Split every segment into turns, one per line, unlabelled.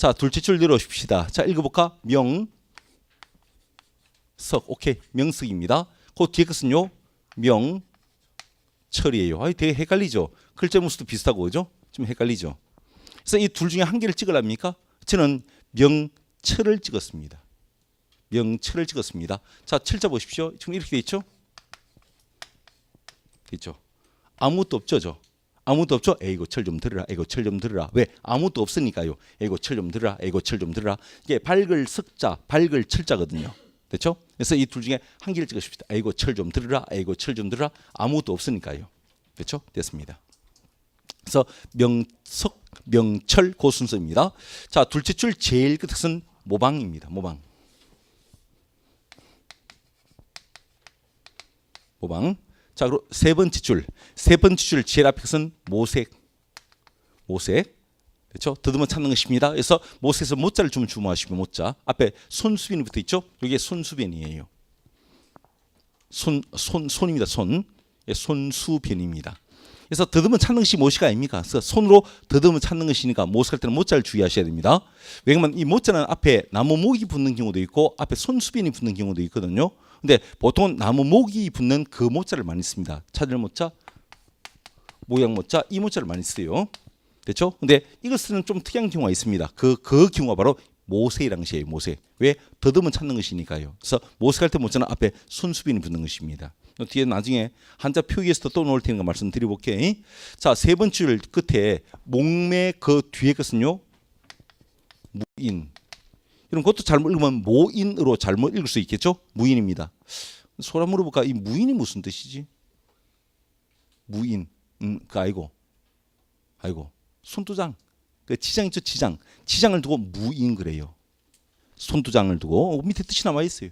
자, 둘째 줄 내려오십시다. 자, 읽어볼까? 명, 석. 오케이. 명석입니다. 그 뒤에 것은요. 명, 철이에요. 아, 되게 헷갈리죠. 글자 문수도 비슷하고 그죠? 좀 헷갈리죠. 그래서 이 둘 중에 한 개를 찍으랍니까? 저는 명철을 찍었습니다. 명철을 찍었습니다. 자, 철자 보십시오. 지금 이렇게 돼 있죠? 돼 있죠. 아무것도 없죠, 저. 아무것도 없죠. 에이고 철 좀 들으라. 에이고 철 좀 들으라. 왜? 아무것도 없으니까요. 에이고 철 좀 들으라. 에이고 철 좀 들으라. 이게 밝을 석자, 밝을 철자거든요. 됐죠? 그래서 이 둘 중에 한 개를 찍으십시다. 에이고 철 좀 들으라. 에이고 철 좀 들으라. 아무것도 없으니까요. 됐죠? 됐습니다. 그래서 명석, 명철 그 순서입니다. 자, 둘째 줄 제일 끝은 모방입니다. 모방. 모방. 자, 그리고 세 번째 줄, 세 번째 줄 제일 앞에 것은 모색, 모색. 그렇죠? 더듬어 찾는 것입니다. 그래서 모색에서 모자를 좀 주무하시고 모자 앞에 손수변이 붙어 있죠? 이게 손수변이에요. 손, 손, 손입니다. 손, 예, 손수변입니다. 그래서 더듬어 찾는 것이 모시가 아닙니까? 그래서 손으로 더듬어 찾는 것이니까 모색할 때는 모자를 주의하셔야 됩니다. 왜냐면 이 모자는 앞에 나무 목이 붙는 경우도 있고 앞에 손수변이 붙는 경우도 있거든요. 근데 보통은 나무 목이 붙는 그 모자를 많이 씁니다. 찾을 모자, 모양 모자 이 모자를 많이 써요. 됐죠? 근데 이걸 쓰는 좀 특이한 경우가 있습니다. 그, 그 경우가 바로 모세이라는 것이에요. 모세. 왜? 더듬어 찾는 것이니까요. 그래서 모색할 때 모자는 앞에 손수빈이 붙는 것입니다. 뒤에 나중에 한자 표기에서도 또 놓을 테니까 말씀드려볼게요. 자, 세 번째 줄 끝에 목매 그 뒤에 것은요. 무인. 이런 것도 잘못 읽으면 모인으로 잘못 읽을 수 있겠죠? 무인입니다. 소라 물어볼까? 이 무인이 무슨 뜻이지? 무인. 음, 그 아이고. 아이고. 손두장. 그 지장 있죠, 지장. 지장을 두고 무인 그래요. 손두장을 두고 어, 밑에 뜻이 남아 있어요.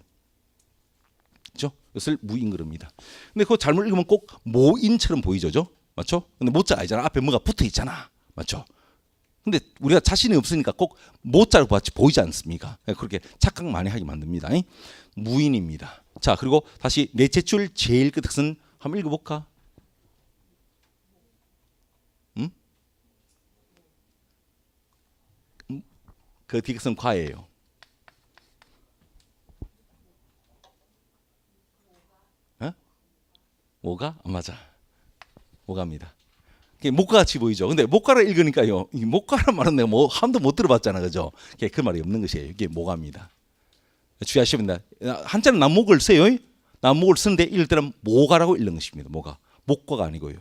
그렇죠? 그것을 무인 그럽니다. 근데 그거 잘못 읽으면 꼭 모인처럼 보이죠, 맞죠? 근데 모자 아니잖아. 앞에 뭐가 붙어 있잖아, 맞죠? 근데 우리가 자신이 없으니까 꼭 모자로 같이 보이지 않습니까? 그렇게 착각 많이 하게 만듭니다. 무인입니다. 자, 그리고 다시 넷째 줄 제일 끝은 한번 읽어볼까? 음? 음? 그 뒤끝은 과예요. 어? 뭐가? 아, 맞아. 뭐가입니다. 목가같이 보이죠. 근데 목가를 읽으니까요. 이 목가란 말은 내가 뭐 한도 못 들어봤잖아, 그죠? 그 말이 없는 것이에요. 이게 모가입니다. 주의하시면 됩니다. 한자는 남목을 써요. 남목을 쓰는데 읽을 때는 모가라고 읽는 것입니다. 모가. 목과가 아니고요.